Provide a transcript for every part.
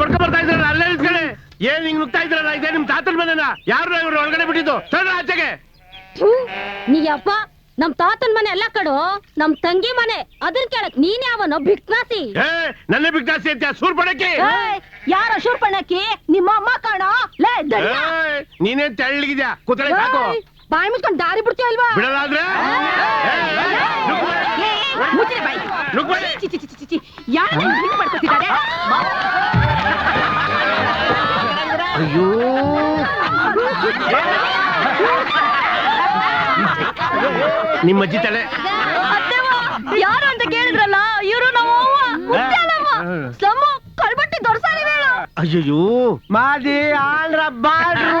ಬಡ್ಕ ಬರ್ತಾ ಇದ್ರಲ್ಲ ಅಲ್ಲೇ ನಿಂತ್ಕೊಳ್ಳಿ. ಏನ್ ಹಿಂಗ್ ನುಗ್ತಾ ಇದ್ರಲ್ಲ ಇದೇ ನಿಮ್ ತಾತನ ಮನೆನ? ಯಾರು ಇವ್ರು ಒಳಗಡೆ ಬಿಟ್ಟಿದ್ದು? ಸಣ್ಣ ಆಚೆಗೆ. ಥು, ನೀ ಅಪ್ಪ ನಮ್ ತಾತನ್ ಮನೆ ಎಲ್ಲ ಕಡು ನಮ್ ತಂಗಿ ಮನೆ. ಅದನ್ ಕೇಳಕ್ ನೀನ್ ಯಾವನೋ ಭಿಕ್ನಾಸಿ ಏ ನನ್ನ ಬಿಗ್ದಾಸಿ ಅಂತ ಸೂರ್ ಪಡಕ್ಕೆ ಯಾರ ಶೂರ್ಪಣಕಿ ನಿಮ್ಮ ಅಮ್ಮ ಕಾಣೋ? ಲೇ ದಡ್ಡ. ನೀನೇ ತೆಳ್ಳಗಿದ್ಯಾ? ಕೂತ್ಕೊಳ್ಳಿ ಸಾಕು. ಏಯ್, ಬಾಯಿ ಮುಚ್ಕೊಂಡ್ ದಾರಿ ಬಿಡ್ತೀಯ ಅಲ್ವಾ? ಬಿಡಲಾದ್ರೆ? ಮುಚ್ಚಿರಿ ಬಾಯಿ. ನುಗ್ಬೇಡಿ. ಚಿ, ಚಿ, ಚಿ, ಚಿ, ಚಿ. ಹಿಂಗ್ ಮಾಡ್ಕೊತಿದ್ದಾರೆ? ಅಯ್ಯೋ. ನಿಮ್ಮ ಅಜ್ಜಿ ತಲೆ ಯಾರು ಅಂತ ಕೇಳಿದ್ರಲ್ಲ ಇವರು ನಮ್ಮ ಕಳ್ಬಟ್ಟಿ ಅಯ್ಯೋ ಮಾದಿ ಆಲ್ರ ಬಾಡ್ರು.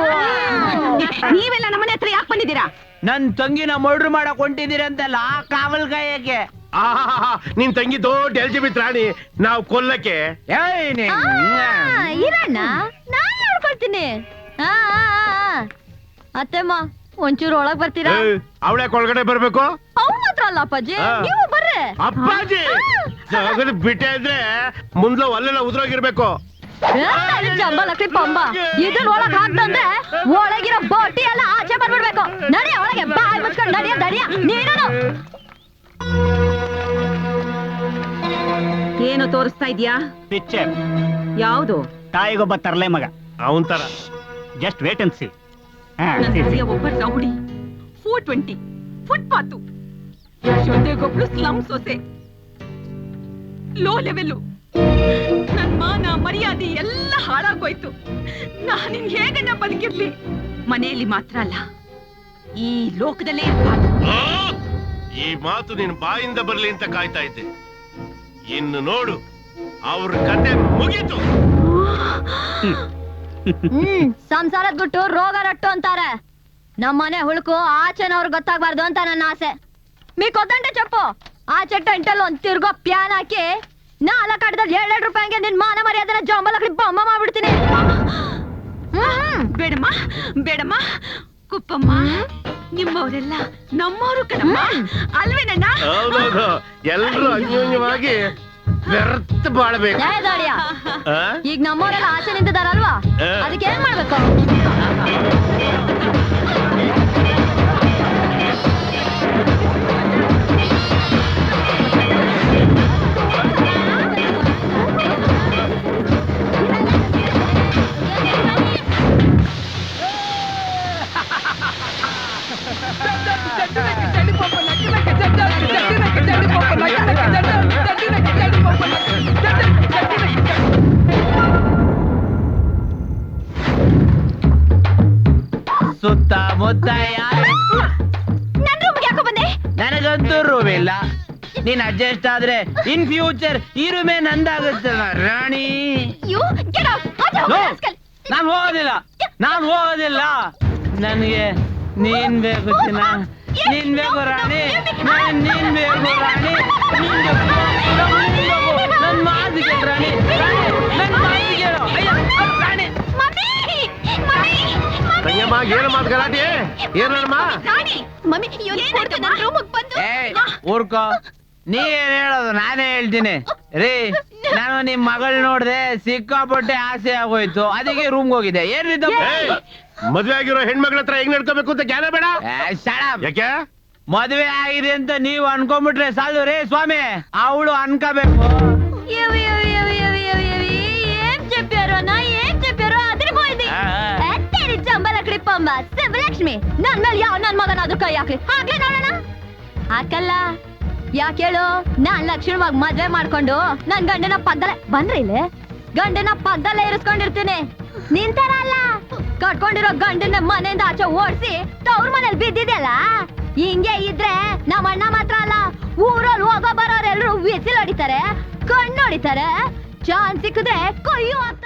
ನೀವೆಲ್ಲ ನಮ್ಮನೆ ಹತ್ರ ಯಾಕೆ ಬಂದಿದ್ದೀರಾ? ನನ್ ತಂಗಿನ ಮರ್ಡರ್ ಮಾಡಕ್ ಹೊಂಟಿದ್ದೀರಂತಲ್ಲ ಕಾವಲ್ ಕಾಯಕ್ಕೆ ಆಹಾಹಾ, ನಿನ್ ತಂಗಿ ದೊಡ್ಡ ಎಲ್ಜಿಬಿತ್ ರಾಣಿ ನಾವು ಕೊಲ್ಲಕ್ಕೆ. ಏಯ್ ನೀ- ಇರಣ್ಣ ನಾನ್ ನೋಡ್ಕೊಳ್ತೀನಿ ಆ, ಆ, ಆ. ಅತ್ತೆಮ್ಮ ಒಂಚೂರು ಒಳಗ್ ಬರ್ತೀರಾ? ಅವಳೆ ಒಳಗಡೆ ಬರ್ಬೇಕು? ಅವ್ನ ಮಾತ್ರ ಅಲ್ಲ ಅಪ್ಪಾಜಿ. ಆ. ನೀವು ಬರ್ರೆ. ಅಪ್ಪಾಜಿ! ಜಗದ್ ಬಿಟ್ಟೆ ಇದ್ರೆ ಮುಂದ್ಲ ಒಲ್ಲೆಲ್ಲ ಉದ್ರೋಗಿರ್ಬೇಕು. ಜಂಬಲಕ್ರಿ ಪಂಬ ಇದನ್ ಒಳಗ್ ಹಾಕ್ತಂದ್ರೆ ಒಳಗಿರೋ ಬೋಟಿ ಎಲ್ಲ ಆಚೆ ಬಂದ್ಬಿಡ್ಬೇಕು. ನಡಿ ಒಳಗೆ ಬಾಯ್ ಮುಚ್ಕೊಂಡು ನಡಿಯ ದಡಿಯ ನೀನು. ಏನು ತೋರಿಸ್ತಾ ಇದ್ಯಾ? ಯಾವ್ದು ಯಾವುದು? ತಾಯಿಗೊಬ್ಬ ತರಲೆ ಮಗ. ಅವನ್ ತರ ಜಸ್ಟ್ ವೇಟ್ ಅಂಡ್ ಸಿ ನನ್ನ ಸೊಸೆಯ ಒಬ್ಬ ರೌಡಿ. ಫೋರ್ ಟ್ವೆಂಟಿ ಫುಟ್ಪಾತು ಜೊತೆಗೊಬ್ಳು ಸ್ಲಮ್ ಸೊಸೆ. Low level. ನನ್ ಮಾನ ಮರ್ಯಾದೆ ಎಲ್ಲ ಹಾಳಾಗೋಯ್ತು. ನಾನಿನ್ ಹೇಗಣ್ಣ ಬದುಕಿರ್ಲಿ? ಮನೆಯಲ್ಲಿ ಮಾತ್ರ ಅಲ್ಲ ಈ ಲೋಕದಲ್ಲೇ ಇರ್ಬಾರ್ದು. ಈ ಮಾತು ನಿನ್ ಬಾಯಿಂದ ಬರ್ಲಿ ಅಂತ ಕಾಯ್ತಾ ಇದ್ದೆ. ಇನ್ನು ನೋಡು ಅವ್ರ ಕತೆ ಮುಗೀತು. ಹ್ಮ್ ಸಂಸಾರದ್ ಬಿಟ್ಟು ರೋಗ ರಟ್ಟು ಅಂತಾರೆ. ನಮ್ಮನೆ ಹುಳುಕು ಆಚೆನವ್ರು ಗೊತ್ತಾಗ್ಬಾರ್ದು ಅಂತ ನನ್ನ ಆಸೆ. ಮೀ ಕೊತ್ತಂಟೆ ಚಪ್ಪು ಆಚೆ ಟೆಂಟಲ್ಲಿ ಒಂದ್ ತಿರ್ಗೋ ಪ್ಯಾನ್ ಹಾಕಿ ನಾಲ್ಕು ಆಟದಲ್ಲಿ ಎರಡೆರಡು ರೂಪಾಯಿ ನಿನ್ ಮಾನ ಮರ್ಯಾದನ ಜಂಬಲಕ್ರಿ ಬೊಮ್ಮ ಮಾಡ್ಬಿಡ್ತೀನಿ. ಹ್ಮ್ ಬೇಡಮ್ಮ ಬೇಡಮ್ಮ ಕುಪ್ಪಮ್ಮ ನಿಮ್ಮವರೆಲ್ಲ ನಮ್ಮವರು ಕಣಮ್ಮ. ಅಲ್ವೇನಣ್ಣ? ಎಲ್ಲರೂ ಅನ್ಯೋನ್ಯವಾಗಿ ವ್ಯರ್ಥ ಬಾಳ್ಬೇಕು ಏ ದಾಳಿಯ ಆ? ಈಗ ನಮ್ಮವರೆಲ್ಲ ಆಚೆ ನಿಂತಿದಾರಲ್ವಾ ಆ. ಅದಕ್ಕೆ ಏನ್ ಮಾಡ್ಬೇಕು ಸುತ್ತ ಯಾರು ನನ್ ರೂಮ್ಗೆ ಯಾಕೋ ಬಂದೆ? ನನಗಂತೂ ರೂಮ್ ಇಲ್ಲ. ನೀನ್ ಅಡ್ಜಸ್ಟ್ ಆದ್ರೆ ಇನ್ ಫ್ಯೂಚರ್ ಈ ರೂಮೇ ನಂದಾಗುತ್ತೆ ರಾಣಿ. ಯು ಗೆಟ್ ಔಟ್ ಆಚೆ ಹೋಗು rascal. ನಾನ್ ಹೋಗೋದಿಲ್ಲ. ನಾನ್ ಹೋಗೋದಿಲ್ಲ. ನನ್ಗೆ ನೀನ್ ಬೇಕು ಚಿನ್ನ. ನೀನ್ ಬೇಕು ರಾಣಿ. ನಾನ್ ನೀನ್ ಬೇಕು ರಾಣಿ. ನೀನ್ ಬೇಕು. ಏನು ಗಲಾಟೆ? ಏನಮ್ಮ ಊರ್ಕೋ. ನೀ ಏನ್ ಹೇಳೋದು? ನಾನೇ ಹೇಳ್ತೀನಿ. ರೀ ನಾನು ನಿಮ್ ಮಗಳ್ ನೋಡ್ದೆ ಸಿಕ್ಕಾಪಟ್ಟೆ ಆಸೆ ಆಗೋಯ್ತು. ಅದಕ್ಕೆ ರೂಮ್ಗೆ ಹೋಗಿದ್ದೆ. ಏನಿದ್ದ ಏಯ್, ಮದ್ವೆ ಆಗಿರೋ ಹೆಣ್ಮಗಳ ಹತ್ರ ಹೆಂಗ್ ನಡ್ಕೋಬೇಕು ಅಂತ ಜ್ಞಾನ ಬೇಡ? ಯಾಕೆ? ಮದ್ವೆ ಆಗಿದೆ ಅಂತ ನೀವು ಅನ್ಕೊಂಡ್ಬಿಟ್ರೆ ಸಾಲು ರೇ ಸ್ವಾಮಿ. ಅವಳು ಅನ್ಕೋಬೇಕು. ಶಿವಲಕ್ಷ್ಮಿ ನನ್ ಮೇಲೆ ಯಾವ ನನ್ ಮಗನಾದ್ರೂ ಕೈ ಹಾಕ್ಲಿ ಹಾಕ್ಲಿ ನೋಡೋಣ. ಹಾಕಲ್ಲ. ಯಾಕೆ ಹೇಳು? ನಾನ್ ಲಕ್ಷಣವಾಗಿ ಮದ್ವೆ ಮಾಡ್ಕೊಂಡು ನನ್ ಗಂಡನ ಪಕ್ಕದಲ್ಲೇ ಬಂದ್ರಿ ಇಲ್ಲಿ? ಗಂಡನ ಪಕ್ಕದಲ್ಲೇ ಇರಿಸ್ಕೊಂಡಿರ್ತೀನಿ. ನಿಂತರ ಅಲ್ಲ. ಕಟ್ಕೊಂಡಿರೋ ಗಂಡನ ಮನೆಯಿಂದ ಆಚೆ ಓಡಿಸಿ ತವ್ರ ಮನೇಲಿ ಬಿದ್ದಿದೆಯಲ್ಲ? ಹಿಂಗೆ ಇದ್ರೆ ನಮ್ಮ ಅಣ್ಣ ಮಾತ್ರ ಅಲ್ಲ ಊರಲ್ಲಿ ಹೋಗೋ ಬರೋರೆಲ್ಲರೂ ವಿಸಿಲ್ ಹೊಡಿತಾರೆ, ಕಣ್ಣು ಹೊಡಿತಾರೆ ಚಾನ್ಸ್ ಸಿಕ್ಕಿದ್ರೆ ಕೊಯ್ಯು ಹಾಕ್ತಾರೆ